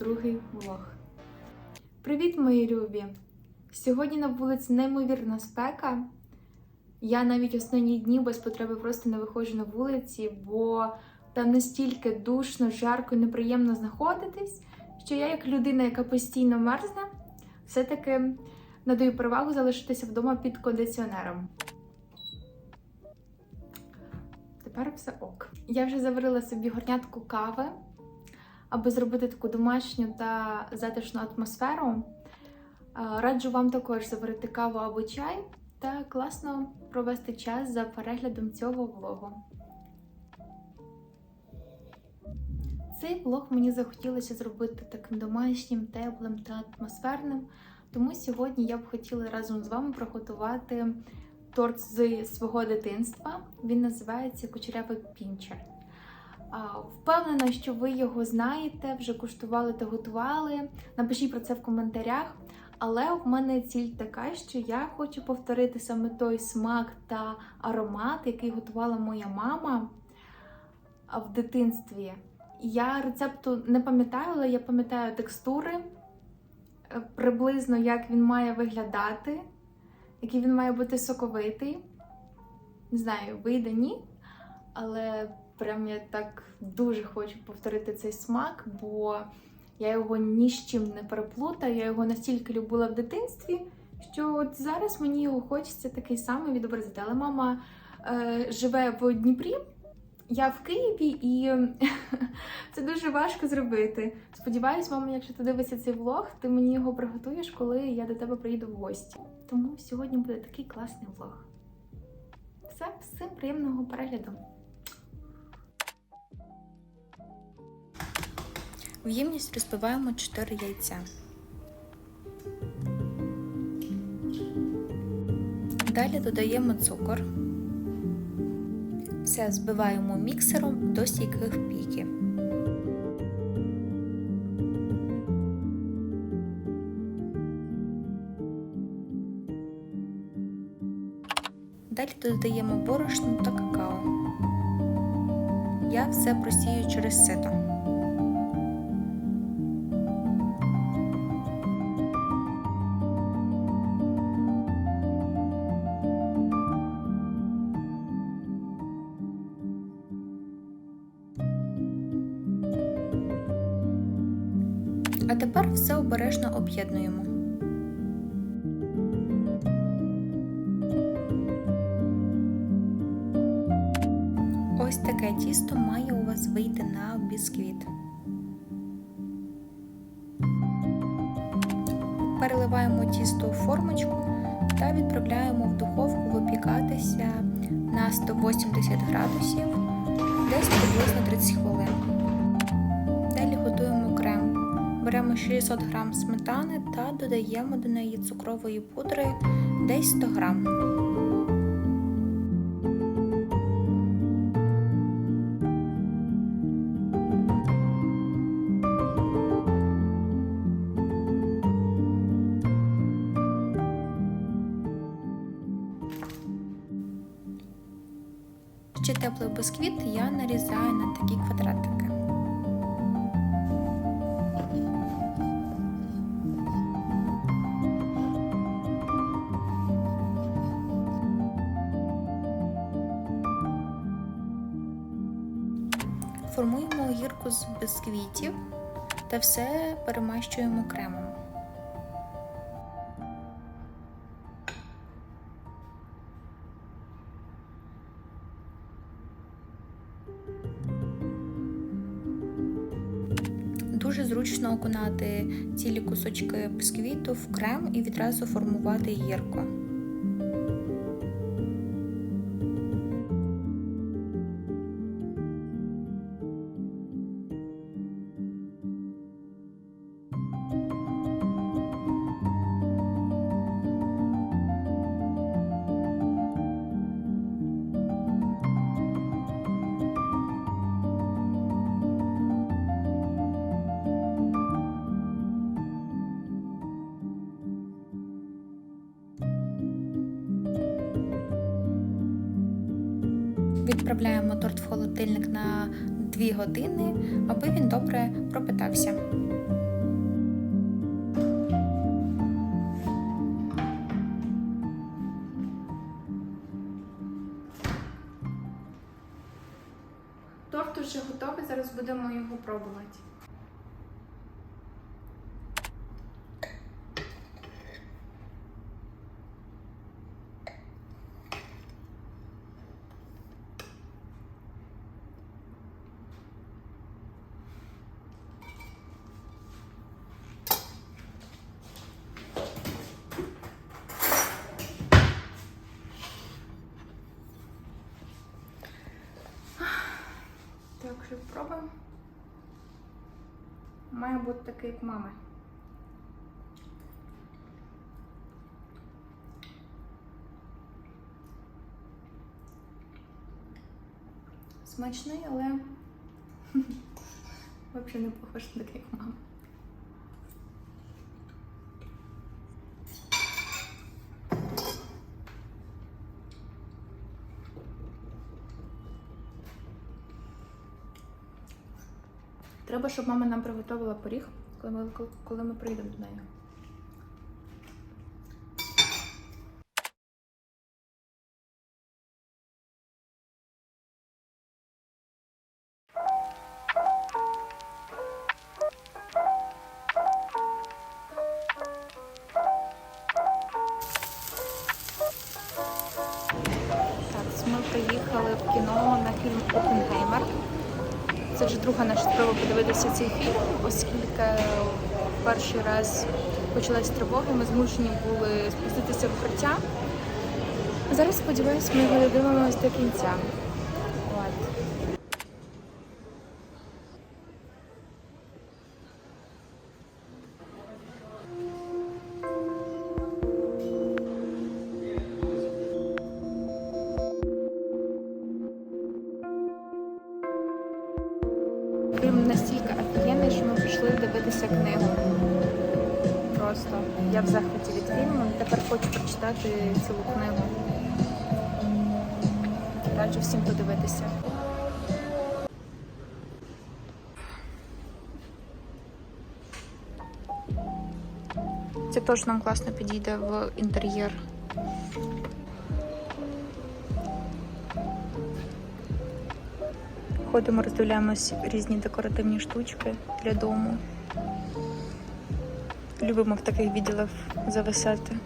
другий влог. Привіт, мої любі! Сьогодні на вулиці неймовірна спека. Я навіть останні дні без потреби просто не виходжу на вулиці, бо там настільки душно, жарко і неприємно знаходитись, що я, як людина, яка постійно мерзне, все-таки надаю перевагу залишитися вдома під кондиціонером. Тепер все ок. Я вже заварила собі горнятку кави, аби зробити таку домашню та затишну атмосферу. Раджу вам також заварити каву або чай та класно провести час за переглядом цього влогу. Цей влог мені захотілося зробити таким домашнім, теплим та атмосферним, тому сьогодні я б хотіла разом з вами приготувати торт з свого дитинства. Він називається Кучерявий пінчер. Впевнена, що ви його знаєте, вже куштували та готували. Напишіть про це в коментарях. Але в мене ціль така, що я хочу повторити саме той смак та аромат, який готувала моя мама в дитинстві. Я рецепту не пам'ятаю, але я пам'ятаю текстури, е, приблизно як він має виглядати, який він має бути соковитий. Не знаю, вийде ні, але прям я так дуже хочу повторити цей смак, бо я його ні з чим не переплутаю. Я його настільки любила в дитинстві, що от зараз мені його хочеться такий самий відобразити. Але мама е, живе в Дніпрі, я в Києві, і це дуже важко зробити. Сподіваюсь, мама, якщо ти дивишся цей влог, ти мені його приготуєш, коли я до тебе приїду в гості. Тому сьогодні буде такий класний влог. Все, всім приємного перегляду! В ємність розбиваємо 4 яйця. Далі додаємо цукор. Все збиваємо міксером до стійких піків. Далі додаємо борошно та какао. Я все просію через сито. А тепер все обережно об'єднуємо. Ось таке тісто має у вас вийти на бісквіт. Переливаємо тісто у формочку та відправляємо в духовку випікатися на 180 градусів десь приблизно 30 хвилин. Беремо 600 г сметани та додаємо до неї цукрової пудри десь 100 г. Ще теплий бисквіт я нарізаю на такі квадратики. Формуємо огірку з бисквітів та все перемащуємо кремом. Дуже зручно окунати цілі кусочки бисквіту в крем і відразу формувати гірку. Відправляємо торт в холодильник на 2 години, аби він добре пропитався. Торт уже готовий, зараз будемо його пробувати. Має бути такий, як мами. Смачний, але взагалі не похож на такий, як мама. Треба, щоб мама нам приготувала пиріг, коли ми, коли ми прийдемо до неї. Так, ми приїхали в кіно на фільм Опенгеймер. Це вже друга наша спроба подивитися цей фільм, оскільки перший раз почалась тривога, ми змушені були спуститися в укриття. Зараз сподіваюся, ми його додивимося до кінця. Дивитися книгу. Просто я в захваті від фільму. Тепер хочу прочитати цілу книгу. Раджу всім подивитися. Це теж нам класно підійде в інтер'єр. Ходимо, роздивляємось різні декоративні штучки для дому. Любимо в таких відділах зависати.